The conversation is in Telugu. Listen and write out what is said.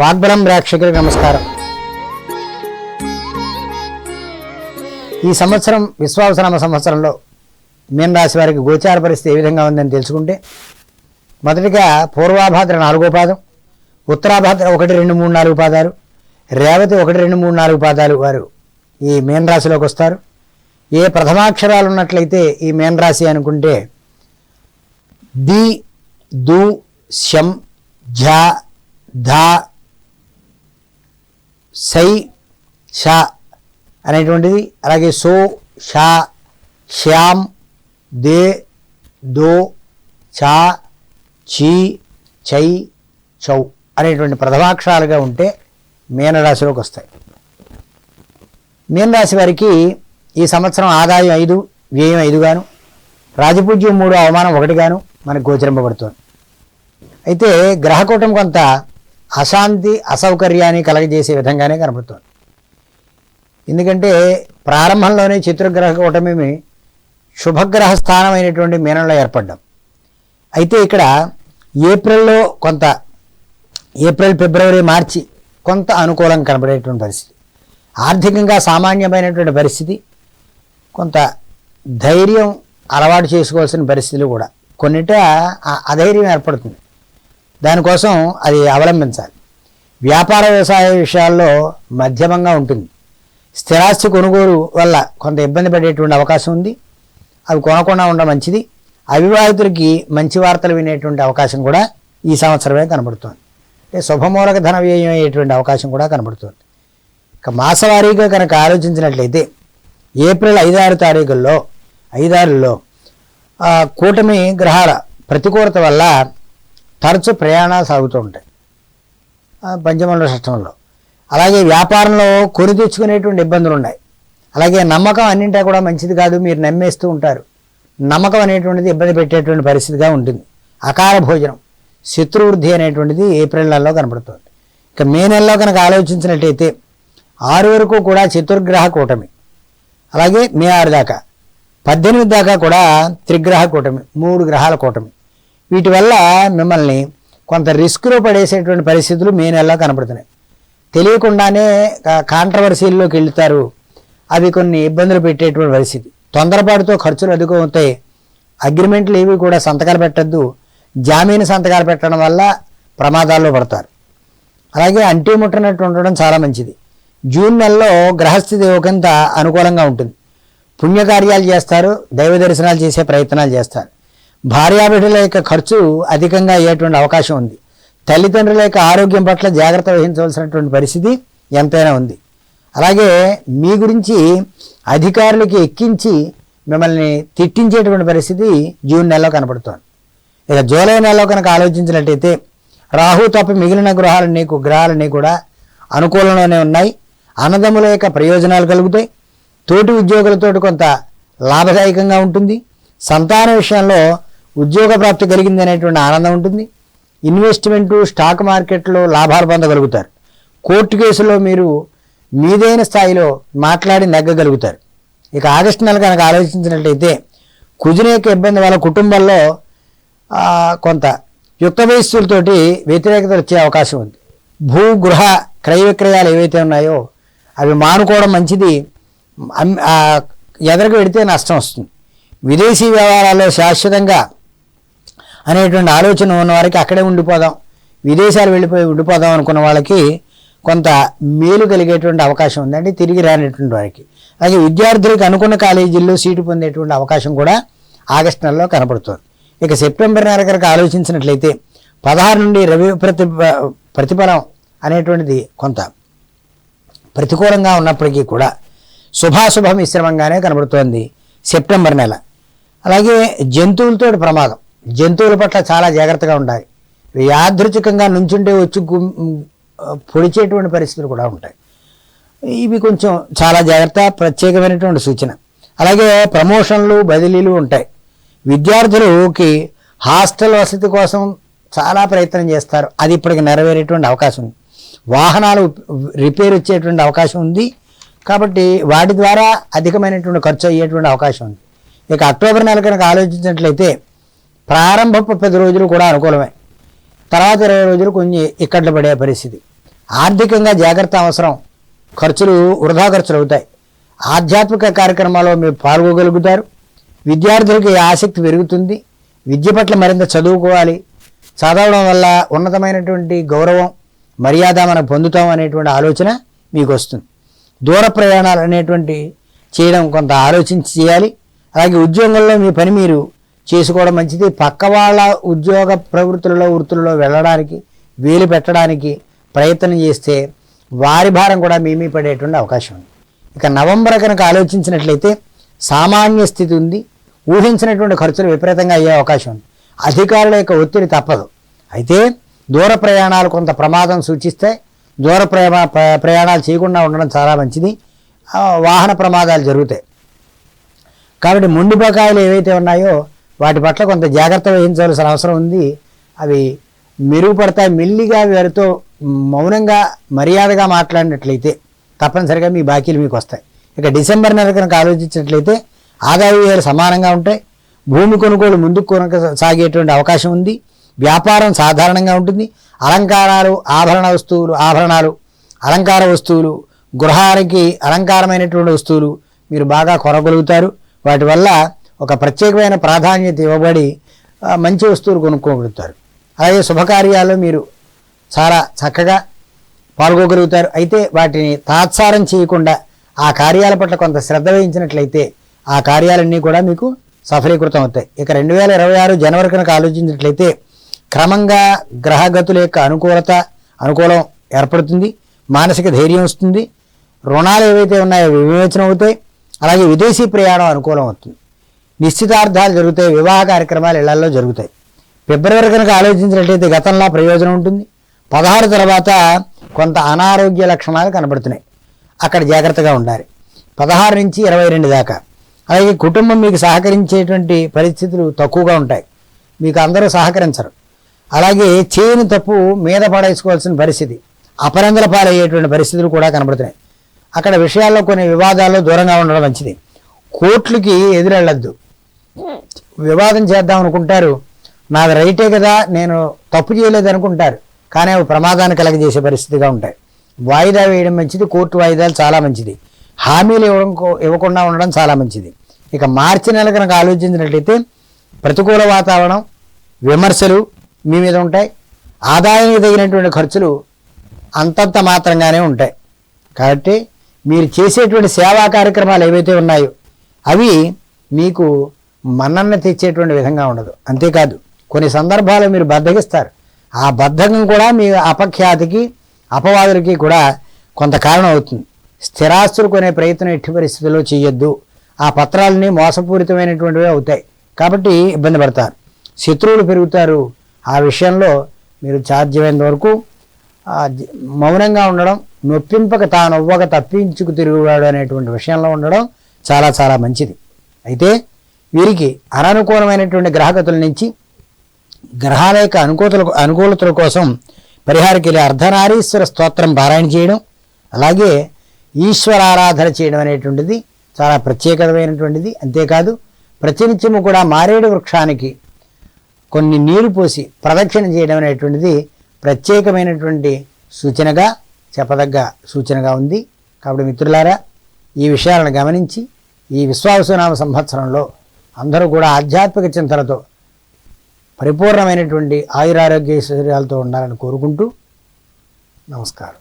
వాగ్బలం ప్రేక్షకులకు నమస్కారం. ఈ సంవత్సరం విశ్వావసనామ సంవత్సరంలో మీన రాశి వారికి గోచార పరిస్థితి ఏ విధంగా ఉందని తెలుసుకుంటే మొదటిగా పూర్వాభాద్ర నాలుగో పాదం ఉత్తరాభాద్ర ఒకటి రెండు మూడు నాలుగు పాదాలు రేవతి ఒకటి రెండు మూడు నాలుగు పాదాలు వారు ఈ మీన రాశిలోకి వస్తారు. ఏ ప్రథమాక్షరాలు ఉన్నట్లయితే ఈ మీన రాశి అనుకుంటే ది దు శం ఝ ధ సై షా అనేటువంటిది. అలాగే సో షా శ్యామ్ దే దో చా చీ చై చౌ అనేటువంటి ప్రథమాక్షరాలుగా ఉంటే మీనరాశిలోకి వస్తాయి. మీనరాశి వారికి ఈ సంవత్సరం ఆదాయం ఐదు వ్యయం ఐదుగాను రాజపూజ్యం మూడు అవమానం ఒకటిగాను మనకు గోచరింపబడుతోంది. అయితే గ్రహకూటం కొంత అశాంతి అసౌకర్యాన్ని కలగజేసే విధంగానే కనబడుతోంది ఎందుకంటే ప్రారంభంలోనే చతుర్గ్రహ కూటమి శుభగ్రహ స్థానమైనటువంటి మీనంలో ఏర్పడ్డాం. అయితే ఇక్కడ ఏప్రిల్లో కొంత ఏప్రిల్ ఫిబ్రవరి మార్చి కొంత అనుకూలం కనబడేటువంటి పరిస్థితి. ఆర్థికంగా సామాన్యమైనటువంటి పరిస్థితి కొంత ధైర్యం అలవాటు చేసుకోవాల్సిన పరిస్థితులు కూడా. కొన్నిట అధైర్యం ఏర్పడుతుంది. దానికోసం అది అవలంబించాలి. వ్యాపార వ్యవసాయ విషయాల్లో మధ్యమంగా ఉంటుంది. స్థిరాస్తి కొనుగోలు వల్ల కొంత ఇబ్బంది పడేటువంటి అవకాశం ఉంది. అవి కొనకుండా ఉండడం మంచిది. అవివాహితులకి మంచి వార్తలు వినేటువంటి అవకాశం కూడా ఈ సంవత్సరమే కనబడుతోంది. అంటే శుభమూలక ధన వ్యయం అయ్యేటువంటి అవకాశం కూడా కనబడుతోంది. ఇక మాసవారీగా కనుక ఆలోచించినట్లయితే ఏప్రిల్ ఐదారు తారీఖుల్లో ఐదారులో కూటమి గ్రహాల ప్రతికూలత వల్ల తరచు ప్రయాణాలు సాగుతూ ఉంటాయి. పంచమండల సష్టంలో షష్టంలో అలాగే వ్యాపారంలో కొని తెచ్చుకునేటువంటి ఇబ్బందులు ఉన్నాయి. అలాగే నమ్మకం అన్నింటా కూడా మంచిది కాదు మీరు నమ్మేస్తూ ఉంటారు. నమ్మకం అనేటువంటిది ఇబ్బంది పెట్టేటువంటి పరిస్థితిగా ఉంటుంది. అకాల భోజనం శత్రువృద్ధి అనేటువంటిది ఏప్రిల్ నెలలో కనబడుతుంది. ఇక మే నెలలో కనుక ఆలోచించినట్టయితే ఆరు వరకు కూడా చతుర్గ్రహ కూటమి అలాగే మే ఆరు దాకా పద్దెనిమిది దాకా కూడా త్రిగ్రహ కూటమి మూడు గ్రహాల కూటమి. వీటి వల్ల మిమ్మల్ని కొంత రిస్క్లో పడేసేటువంటి పరిస్థితులు మే నెలలో కనబడుతున్నాయి తెలియకుండానే కాంట్రవర్సీల్లోకి వెళ్తారు. అవి కొన్ని ఇబ్బందులు పెట్టేటువంటి పరిస్థితి. తొందరపాటుతో ఖర్చులు అధికమవుతాయి అగ్రిమెంట్లు ఏవి కూడా సంతకాలు పెట్టద్దు. జామీను సంతకాలు పెట్టడం వల్ల ప్రమాదాల్లో పడతారు. అలాగే అంటీ ముట్టనట్టు ఉండడం చాలా మంచిది. జూన్ నెలలో గ్రహస్థితి ఒకంత అనుకూలంగా ఉంటుంది. పుణ్యకార్యాలు చేస్తారు దైవ దర్శనాలు చేసే ప్రయత్నాలు చేస్తారు. భార్యాబిడ్డల యొక్క ఖర్చు అధికంగా అయ్యేటువంటి అవకాశం ఉంది. తల్లిదండ్రుల యొక్క ఆరోగ్యం పట్ల జాగ్రత్త వహించవలసినటువంటి పరిస్థితి ఎంతైనా ఉంది. అలాగే మీ గురించి అధికారులకి ఎక్కించి మిమ్మల్ని తిట్టించేటువంటి పరిస్థితి జూన్ నెలలో కనపడుతోంది. ఇక జూలై నెలలో కనుక ఆలోచించినట్టయితే రాహు తప్ప మిగిలిన గృహాలన్నీ నీకు గ్రహాలన్నీ కూడా అనుకూలంలోనే ఉన్నాయి. అన్నదమ్ముల యొక్క ప్రయోజనాలు కలుగుతాయి. తోటి ఉద్యోగులతో కొంత లాభదాయకంగా ఉంటుంది. సంతాన విషయంలో ఉద్యోగ ప్రాప్తి కలిగింది అనేటువంటి ఆనందం ఉంటుంది. ఇన్వెస్ట్మెంటు స్టాక్ మార్కెట్లో లాభాలు పొందగలుగుతారు. కోర్టు కేసులో మీరు మీదైన స్థాయిలో మాట్లాడి నెగ్గగలుగుతారు. ఇక ఆగస్టు నెల కనుక ఆలోచించినట్లయితే కుజుని యొక్క ఇబ్బంది వాళ్ళ కుటుంబంలో కొంత యుక్త వయస్సులతోటి వ్యతిరేకత వచ్చే అవకాశం ఉంది. భూ గృహ క్రయ విక్రయాలు ఏవైతే ఉన్నాయో అవి మానుకోవడం మంచిది. ఎదరకు పెడితే నష్టం వస్తుంది. విదేశీ వ్యవహారాల్లో శాశ్వతంగా అనేటువంటి ఆలోచన ఉన్న వారికి అక్కడే ఉండిపోదాం. విదేశాలు వెళ్ళిపోయి ఉండిపోదాం అనుకున్న వాళ్ళకి కొంత మేలు కలిగేటువంటి అవకాశం ఉంది. అంటే తిరిగి రానటువంటి వారికి. అలాగే విద్యార్థులకు అనుకున్న కాలేజీల్లో సీటు పొందేటువంటి అవకాశం కూడా ఆగస్టు నెలలో కనపడుతుంది. ఇక సెప్టెంబర్ నెల కనుక ఆలోచించినట్లయితే పదహారు నుండి రవి ప్రతి ప్రతిఫలం అనేటువంటిది కొంత ప్రతికూలంగా ఉన్నప్పటికీ కూడా శుభాశుభ మిశ్రమంగానే కనబడుతోంది సెప్టెంబర్ నెల. అలాగే జంతువులతో ప్రమాదం. జంతువుల పట్ల చాలా జాగ్రత్తగా ఉండాలి. యాదృచికంగా యాదృచ్ఛికంగా నుంచుంటే వచ్చి పొడిచేటువంటి పరిస్థితులు కూడా ఉంటాయి. ఇవి కొంచెం చాలా జాగ్రత్త ప్రత్యేకమైనటువంటి సూచన. అలాగే ప్రమోషన్లు బదిలీలు ఉంటాయి. విద్యార్థులకి హాస్టల్ వసతి కోసం చాలా ప్రయత్నం చేస్తారు. అది ఇప్పటికి నెరవేరేటువంటి అవకాశం ఉంది. వాహనాలు రిపేర్ వచ్చేటువంటి అవకాశం ఉంది. కాబట్టి వాటి ద్వారా అధికమైనటువంటి ఖర్చు అయ్యేటువంటి అవకాశం ఉంది. ఇక అక్టోబర్ నెల కనుక ఆలోచించినట్లయితే ప్రారంభపు పది రోజులు కూడా అనుకూలమే. తర్వాత ఇరవై రోజులు కొంచెం ఇక్కట్లు పడే పరిస్థితి. ఆర్థికంగా జాగ్రత్త అవసరం. ఖర్చులు వృధా ఖర్చులు అవుతాయి. ఆధ్యాత్మిక కార్యక్రమాల్లో మీరు పాల్గొగలుగుతారు. విద్యార్థులకి ఆసక్తి పెరుగుతుంది. విద్య పట్ల మరింత చదువుకోవాలి. చదవడం వల్ల ఉన్నతమైనటువంటి గౌరవం మర్యాద మనం పొందుతాం అనేటువంటి ఆలోచన మీకు వస్తుంది దూర ప్రయాణాలు అనేటువంటి చేయడం కొంత ఆలోచించి చేయాలి. అలాగే ఉద్యోగంలో మీ పని మీరు చేసుకోవడం మంచిది. పక్క వాళ్ళ ఉద్యోగ ప్రవృత్తులలో వృత్తులలో వెళ్ళడానికి వీలు పెట్టడానికి ప్రయత్నం చేస్తే వారి భారం కూడా మీ పడేటువంటి అవకాశం ఉంది. ఇక నవంబర్ కనుక ఆలోచించినట్లయితే సామాన్య స్థితి ఉంది. ఊహించినటువంటి ఖర్చులు విపరీతంగా అయ్యే అవకాశం ఉంది. అధికారుల యొక్క ఒత్తిడి తప్పదు. అయితే దూర ప్రయాణాలు కొంత ప్రమాదం సూచిస్తే దూర ప్రయా ప్రయాణాలు చేయకుండా ఉండడం చాలా మంచిది. వాహన ప్రమాదాలు జరుగుతాయి. కాబట్టి మొండి బకాయిలు ఏవైతే ఉన్నాయో వాటి పట్ల కొంత జాగ్రత్త వహించవలసిన అవసరం ఉంది. అవి మెరుగుపడతాయి. మెల్లిగా వారితో మౌనంగా మర్యాదగా మాట్లాడినట్లయితే తప్పనిసరిగా మీ బాకీలు మీకు వస్తాయి. ఇక డిసెంబర్ నెల కనుక ఆలోచించినట్లయితే ఆదాయ వ్యయాలు సమానంగా ఉంటాయి. భూమి కొనుగోలు ముందుకు కొనక సాగేటువంటి అవకాశం ఉంది. వ్యాపారం సాధారణంగా ఉంటుంది. అలంకారాలు ఆభరణ వస్తువులు ఆభరణాలు అలంకార వస్తువులు గృహానికి అలంకారమైనటువంటి వస్తువులు మీరు బాగా కొనగలుగుతారు. వాటి వల్ల ఒక ప్రత్యేకమైన ప్రాధాన్యత ఇవ్వబడి మంచి వస్తువులు కొనుక్కోగలుగుతారు. అలాగే శుభకార్యాల్లో మీరు చాలా చక్కగా పాల్గొగలుగుతారు. అయితే వాటిని తాత్సారం చేయకుండా ఆ కార్యాల పట్ల కొంత శ్రద్ధ వహించినట్లయితే ఆ కార్యాలన్నీ కూడా మీకు సఫలీకృతం అవుతాయి. ఇక రెండు వేల ఇరవై ఆరు జనవరి కనుక ఆలోచించినట్లయితే క్రమంగా గ్రహగతుల యొక్క అనుకూలత అనుకూలం ఏర్పడుతుంది. మానసిక ధైర్యం వస్తుంది. రుణాలు ఏవైతే ఉన్నాయో అవి విమోచన అవుతాయి. అలాగే విదేశీ ప్రయాణం అనుకూలం అవుతుంది. నిశ్చితార్థాలు జరుగుతాయి వివాహ కార్యక్రమాలు ఇళ్ళలో జరుగుతాయి. ఫిబ్రవరి కనుక ఆలోచించినట్లయితే గతంలో ప్రయోజనం ఉంటుంది. పదహారు తర్వాత కొంత అనారోగ్య లక్షణాలు కనబడుతున్నాయి. అక్కడ జాగ్రత్తగా ఉండాలి. పదహారు నుంచి ఇరవై రెండు దాకా. అలాగే కుటుంబం మీకు సహకరించేటువంటి పరిస్థితులు తక్కువగా ఉంటాయి. మీకు అందరూ సహకరించరు. అలాగే చేయని తప్పు మీద పడేసుకోవాల్సిన పరిస్థితి అపరందల పాలయ్యేటువంటి పరిస్థితులు కూడా కనబడుతున్నాయి. అక్కడ విషయాల్లో కొన్ని వివాదాల్లో దూరంగా ఉండడం మంచిది. కోర్టులకి ఎదురెళ్ళద్దు. వివాదం చేద్దాం అనుకుంటారు. నాది రైటే కదా నేను తప్పు చేయలేదు అనుకుంటారు. కానీ అవి ప్రమాదాన్ని కలగజేసే పరిస్థితిగా ఉంటాయి. వాయిదా వేయడం మంచిది కోర్టు వాయిదాలు చాలా మంచిది. హామీలు ఇవ్వడం ఇవ్వకుండా ఉండడం చాలా మంచిది. ఇక మార్చి నెల కనుక ఆలోచించినట్లయితే ప్రతికూల వాతావరణం విమర్శలు మీ మీద ఉంటాయి. ఆదాయానికి తగినటువంటి ఖర్చులు అంతంత మాత్రంగానే ఉంటాయి. కాబట్టి మీరు చేసేటువంటి సేవా కార్యక్రమాలు ఏవైతే ఉన్నాయో అవి మీకు మన్నన్న తెచ్చేటువంటి విధంగా ఉండదు. అంతేకాదు కొన్ని సందర్భాలు మీరు బద్దగిస్తారు ఆ బద్ధకం కూడా మీ అపఖ్యాతికి అపవాదులకి కూడా కొంత కారణం అవుతుంది. స్థిరాస్తులు కొనే ప్రయత్నం ఎట్టి పరిస్థితుల్లో చేయొద్దు. ఆ పత్రాలన్నీ మోసపూరితమైనటువంటివి అవుతాయి. కాబట్టి ఇబ్బంది పడతారు. శత్రువులు పెరుగుతారు. ఆ విషయంలో మీరు సాధ్యమైనంత వరకు మౌనంగా ఉండడం నొప్పింపక తానొవ్వక తప్పించుకు తిరుగువాడు అనేటువంటి విషయంలో ఉండడం చాలా చాలా మంచిది. అయితే వీరికి అననుకూలమైనటువంటి గ్రహగతుల నుంచి గ్రహాల యొక్క అనుకూలతల అనుకూలతల కోసం పరిహారకెళ్ళి అర్ధనారీశ్వర స్తోత్రం పారాయణ చేయడం అలాగే ఈశ్వరారాధన చేయడం అనేటువంటిది చాలా ప్రత్యేకమైనటువంటిది. అంతేకాదు ప్రతినిత్యము కూడా మారేడు వృక్షానికి కొన్ని నీరు పోసి ప్రదక్షిణ చేయడం అనేటువంటిది ప్రత్యేకమైనటువంటి సూచనగా చెప్పదగ్గ సూచనగా ఉంది. కాబట్టి మిత్రులారా ఈ విషయాలను గమనించి ఈ విశ్వాసనామ సంవత్సరంలో అందరూ కూడా ఆధ్యాత్మిక చింతనతో పరిపూర్ణమైనటువంటి ఆయురారోగ్య శరీరాలతో ఉండాలని కోరుకుంటూ నమస్కారం.